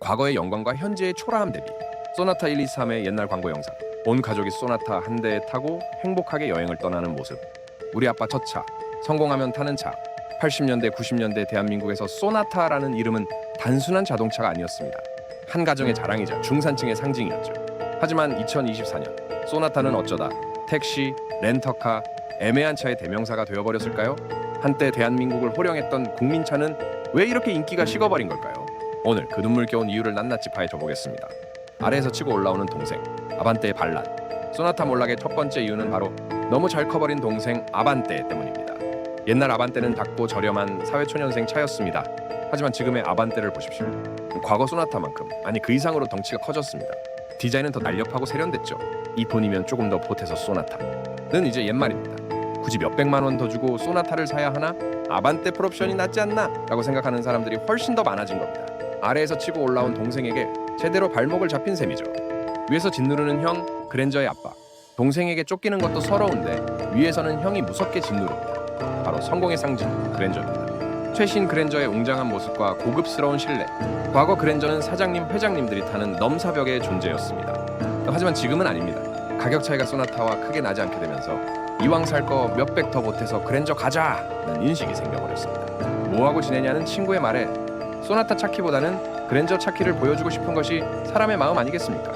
과거의 영광과 현재의 초라함 대비 소나타 1, 2, 3의 옛날 광고 영상. 온 가족이 소나타 한 대에 타고 행복하게 여행을 떠나는 모습. 우리 아빠 첫 차 성공하면 타는 차. 80년대 90년대 대한민국에서 소나타라는 이름은 단순한 자동차가 아니었습니다. 한 가정의 자랑이자 중산층의 상징이었죠. 하지만 2024년 소나타는 어쩌다 택시, 렌터카, 애매한 차의 대명사가 되어버렸을까요? 한때 대한민국을 호령했던 국민차는 왜 이렇게 인기가 식어버린 걸까요? 오늘 그 눈물겨운 이유를 낱낱이 파헤쳐 보겠습니다. 아래에서 치고 올라오는 동생 아반떼의 반란 소나타 몰락의 첫 번째 이유는 바로 너무 잘 커버린 동생 아반떼 때문입니다. 옛날 아반떼는 작고 저렴한 사회초년생 차였습니다. 하지만 지금의 아반떼를 보십시오. 과거 소나타만큼 아니 그 이상으로 덩치가 커졌습니다. 디자인은 더 날렵하고 세련됐죠. 이 돈이면 조금 더 보태서 소나타는 이제 옛말입니다. 굳이 몇백만 원 더 주고 소나타를 사야 하나? 아반떼 풀옵션이 낫지 않나? 라고 생각하는 사람들이 훨씬 더 많아진 겁니다. 아래에서 치고 올라온 동생에게 제대로 발목을 잡힌 셈이죠. 위에서 짓누르는 형, 그랜저의 아빠. 동생에게 쫓기는 것도 서러운데 위에서는 형이 무섭게 짓누릅니다. 바로 성공의 상징, 그랜저입니다. 최신 그랜저의 웅장한 모습과 고급스러운 실내. 과거 그랜저는 사장님, 회장님들이 타는 넘사벽의 존재였습니다. 하지만 지금은 아닙니다. 가격 차이가 소나타와 크게 나지 않게 되면서 이왕 살 거 몇백 더 보태서 그랜저 가자는 인식이 생겨버렸습니다. 뭐하고 지내냐는 친구의 말에 소나타 차키보다는 그랜저 차키를 보여주고 싶은 것이 사람의 마음 아니겠습니까?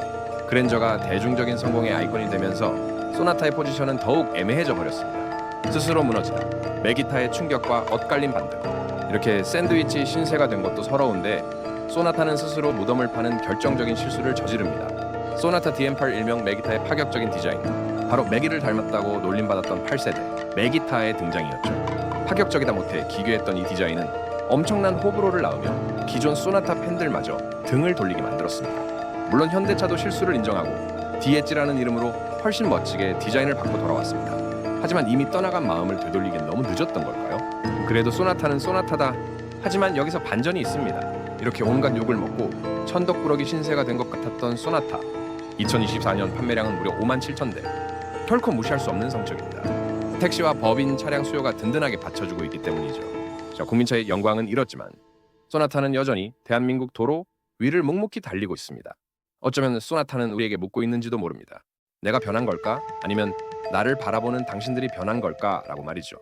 그랜저가 대중적인 성공의 아이콘이 되면서 소나타의 포지션은 더욱 애매해져 버렸습니다. 스스로 무너지다, 메기타의 충격과 엇갈린 반등. 이렇게 샌드위치 신세가 된 것도 서러운데 소나타는 스스로 무덤을 파는 결정적인 실수를 저지릅니다. 소나타 DM8 일명 메기타의 파격적인 디자인. 바로 메기를 닮았다고 놀림받았던 8세대 메기타의 등장이었죠. 파격적이다 못해 기괴했던 이 디자인은 엄청난 호불호를 낳으며 기존 소나타 팬들마저 등을 돌리게 만들었습니다. 물론 현대차도 실수를 인정하고 디엣지라는 이름으로 훨씬 멋지게 디자인을 바꿔 돌아왔습니다. 하지만 이미 떠나간 마음을 되돌리긴 너무 늦었던 걸까요? 그래도 소나타는 소나타다. 하지만 여기서 반전이 있습니다. 이렇게 온갖 욕을 먹고 천덕꾸러기 신세가 된 것 같았던 소나타. 2024년 판매량은 무려 5만 7천 대. 결코 무시할 수 없는 성적입니다. 택시와 법인 차량 수요가 든든하게 받쳐주고 있기 때문이죠. 자, 국민차의 영광은 이렇지만 소나타는 여전히 대한민국 도로 위를 묵묵히 달리고 있습니다. 어쩌면 소나타는 우리에게 묻고 있는지도 모릅니다. 내가 변한 걸까? 아니면 나를 바라보는 당신들이 변한 걸까? 라고 말이죠.